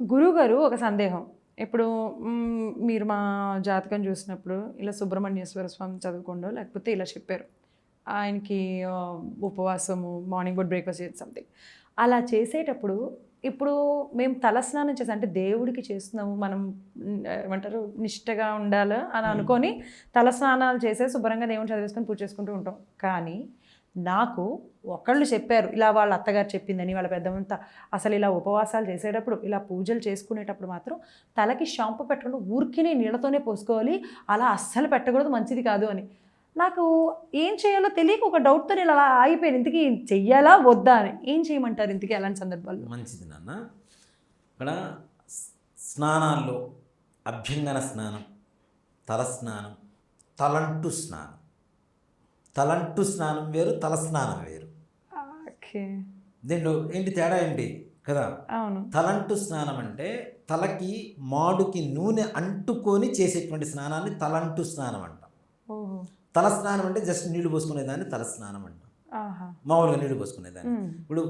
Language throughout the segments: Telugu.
గురువుగారు ఒక సందేహం. ఇప్పుడు మీరు మా జాతకం చూసినప్పుడు ఇలా సుబ్రహ్మణ్యేశ్వర స్వామి చదువుకోండో లేకపోతే ఇలా చెప్పారు. ఆయనకి ఉపవాసము మార్నింగ్ పూట బ్రేక్ఫాస్ట్ చేసి సంథింగ్. అలా చేసేటప్పుడు ఇప్పుడు మేము తలస్నానం చేసి అంటే దేవుడికి చేస్తున్నాము మనం ఏమంటారు నిష్టగా ఉండాలి అని అనుకొని తలస్నానాలు చేసే శుభ్రంగా దేవుని చదివేసుకొని పూజ చేసుకుంటూ ఉంటాం. కానీ నాకు ఒకళ్ళు చెప్పారు ఇలా వాళ్ళ అత్తగారు చెప్పిందని వాళ్ళ పెద్దమంతా అసలు ఇలా ఉపవాసాలు చేసేటప్పుడు ఇలా పూజలు చేసుకునేటప్పుడు మాత్రం తలకి షాంపూ పెట్టకుండా ఊరికినే నీళ్ళతోనే పోసుకోవాలి అలా అస్సలు పెట్టకూడదు మంచిది కాదు అని. నాకు ఏం చేయాలో తెలియక ఒక డౌట్తో నేను అలా ఆగిపోయాను. ఇంతకీ చెయ్యాలా వద్దా అని. ఏం చేయమంటారు ఇంతకీ అలాంటి సందర్భాల్లో? మంచిది నాన్న. ఇక్కడ స్నానాల్లో అభ్యంగన స్నానం తల స్నానం తలంటు స్నానం. తలంటు స్నానం వేరు తల స్నానం వేరు. దీంట్లో ఏంటి తేడా ఏంటి? కదా. తలంటు స్నానం అంటే తలకి మాడుకి నూనె అంటుకొని చేసేటువంటి స్నానాన్ని తలంటు స్నానం అంటాం. తల స్నానం అంటే జస్ట్ నీళ్ళు పోసుకునేదాన్ని తల స్నానం అంటాం. మామూలుగా నీళ్ళు పోసుకునేదాన్ని ఇప్పుడు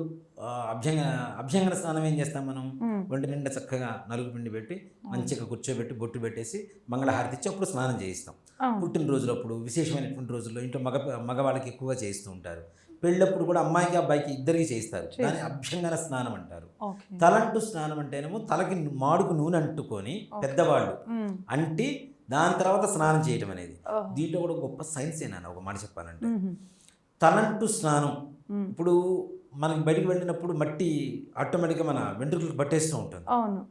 అభ్యంగ అభ్యంగన స్నానం ఏం చేస్తాం మనం. ఒంటి నిండా చక్కగా నలుగు పిండి పెట్టి మంచిగా కూర్చోబెట్టి బొట్టు పెట్టేసి మంగళహారతి ఇచ్చి అప్పుడు స్నానం చేయిస్తాం. పుట్టినరోజులప్పుడు విశేషమైనటువంటి రోజుల్లో ఇంట్లో మగ మగవాళ్ళకి ఎక్కువగా చేయిస్తూ ఉంటారు. పెళ్ళప్పుడు కూడా అమ్మాయికి అబ్బాయికి ఇద్దరికి చేయిస్తారు. దాన్ని అభ్యంగన స్నానం అంటారు. తలంటు స్నానం అంటేనేమో తలకి మాడుకు నూనె అంటుకొని పెద్దవాళ్ళు అంటి దాని తర్వాత స్నానం చేయటం అనేది. దీంట్లో కూడా గొప్ప సైన్స్ ఏనా? ఒక మాట చెప్పాలంటే. తలంటు స్నానం. ఇప్పుడు మనకి బయటికి వెళ్ళినప్పుడు మట్టి ఆటోమేటిక్గా మన వెంట్రుకలకు పట్టేస్తూ ఉంటుంది.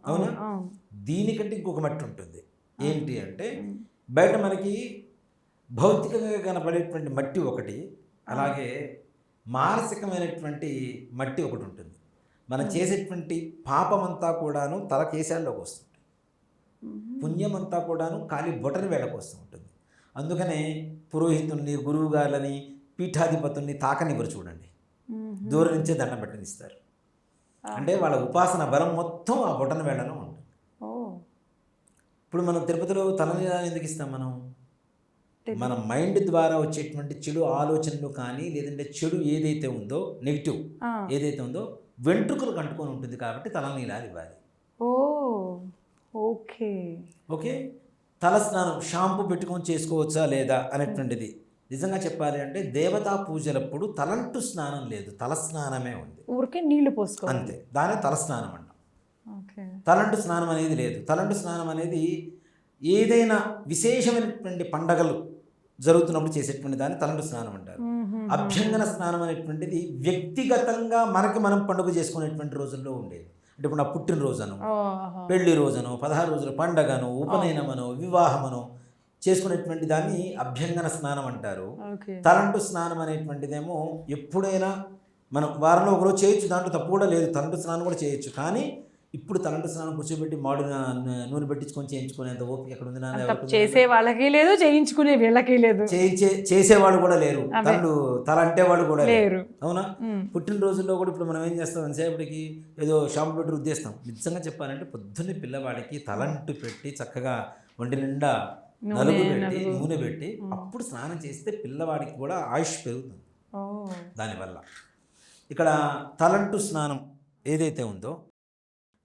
అవును దీనికంటే ఇంకొక మట్టి ఉంటుంది. ఏంటి అంటే బయట మనకి భౌతికంగా కనపడేటువంటి మట్టి ఒకటి అలాగే మానసికమైనటువంటి మట్టి ఒకటి ఉంటుంది. మనం చేసేటువంటి పాపమంతా కూడాను తల కేశాల్లోకి వస్తుంది పుణ్యమంతా కూడాను ఖాళీ బొటని వేళకు వస్తూ ఉంటుంది. అందుకనే పురోహితుల్ని గురువు గారులని పీఠాధిపతుల్ని తాకనివ్వరు చూడండి. దూరం నుంచే దండం పెట్టనిస్తారు. అంటే వాళ్ళ ఉపాసన బలం మొత్తం ఆ బొటన వేళలో ఉంటుంది. ఇప్పుడు మనం తిరుపతిలో తలనీలాలు ఎందుకు ఇస్తాం మనం? మన మైండ్ ద్వారా వచ్చేటువంటి చెడు ఆలోచనలు కానీ లేదంటే చెడు ఏదైతే ఉందో నెగిటివ్. ఏదైతే ఉందో వెంట్రుకలకు అంటుకొని ఉంటుంది కాబట్టి తలనీలాలు ఇవ్వాలి. ఓకే. ఓకే? తల స్నానం షాంపూ పెట్టుకొని చేసుకోవచ్చా లేదా అనేటువంటిది. నిజంగా చెప్పాలి అంటే దేవతా పూజలప్పుడు తలంటు స్నానం లేదు తల స్నానమే ఉంది. ఊరికే నీళ్ళు పోసుకోవాలి. అంతే దానే తల స్నానం అంటాం తలంటు స్నానం అనేది లేదు. తలంటు స్నానం అనేది ఏదైనా విశేషమైనటువంటి పండగలు జరుగుతున్నప్పుడు చేసేటువంటి దాన్ని తలంటు స్నానం అంటారు. అభ్యంగన స్నానం అనేటువంటిది వ్యక్తిగతంగా మనకి మనం పండుగ చేసుకునేటువంటి రోజుల్లో ఉండేది. అంటే ఇప్పుడు నా పుట్టినరోజను. పెళ్ళి రోజును పదహారు రోజుల పండగను ఉపనయనమను వివాహమను చేసుకునేటువంటి దాన్ని అభ్యంగన స్నానం అంటారు. తలంటు స్నానం అనేటువంటిదేమో ఎప్పుడైనా మనం వారంలో ఒకరోజు చేయొచ్చు దాంట్లో తప్పు కూడా లేదు. తలంటు స్నానం కూడా చేయొచ్చు. కానీ ఇప్పుడు తలంటు స్నానం కూర్చోబెట్టి మాడు నూనె పెట్టించుకొని చేయించుకునేంత ఓపిక ఎక్కడ ఉంది? చేసే వాళ్ళకి లేదు చేయించుకునే వీళ్ళకి లేదు. చేయించే చేసేవాళ్ళు కూడా లేరు. తల్లు తల అంటే వాళ్ళు కూడా లేరు. అవునా. పుట్టినరోజుల్లో కూడా ఇప్పుడు మనం ఏం చేస్తాం? ఎంతసేపటికి ఏదో షాంపు పెట్టి రుద్దేస్తాం. నిజంగా చెప్పాలంటే పొద్దున్నే పిల్లవాడికి తలంటు పెట్టి చక్కగా ఒంటి నిండా నలుగు పెట్టి నూనె పెట్టి అప్పుడు స్నానం చేస్తే పిల్లవాడికి కూడా ఆయుష్ పెరుగుతుంది. దానివల్ల. ఇక్కడ తలంటు స్నానం ఏదైతే ఉందో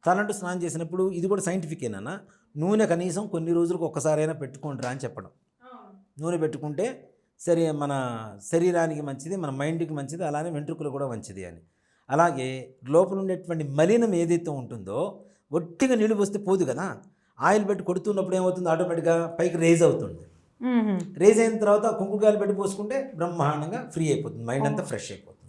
తలంటు స్నానం చేసినప్పుడు ఇది కూడా సైంటిఫికేనా నూనె కనీసం కొన్ని రోజులకు ఒక్కసారైనా పెట్టుకుంటారా అని చెప్పడం. నూనె పెట్టుకుంటే సరే మన శరీరానికి మంచిది మన మైండ్కి మంచిది అలానే వెంట్రుకలు కూడా మంచిది అని. అలాగే లోపల ఉండేటువంటి మలినం ఏదైతే ఉంటుందో ఒట్టిగా నీళ్ళు పోస్తే పోదు కదా? ఆయిల్ పెట్టి కొడుతున్నప్పుడు ఏమవుతుంది? ఆటోమేటిక్గా పైకి రేజ్ అవుతుంది. రేజ్ అయిన తర్వాత కుంకుడుకాయలు పెట్టి పోసుకుంటే బ్రహ్మాండంగా ఫ్రీ అయిపోతుంది. మైండ్ అంతా ఫ్రెష్ అయిపోతుంది.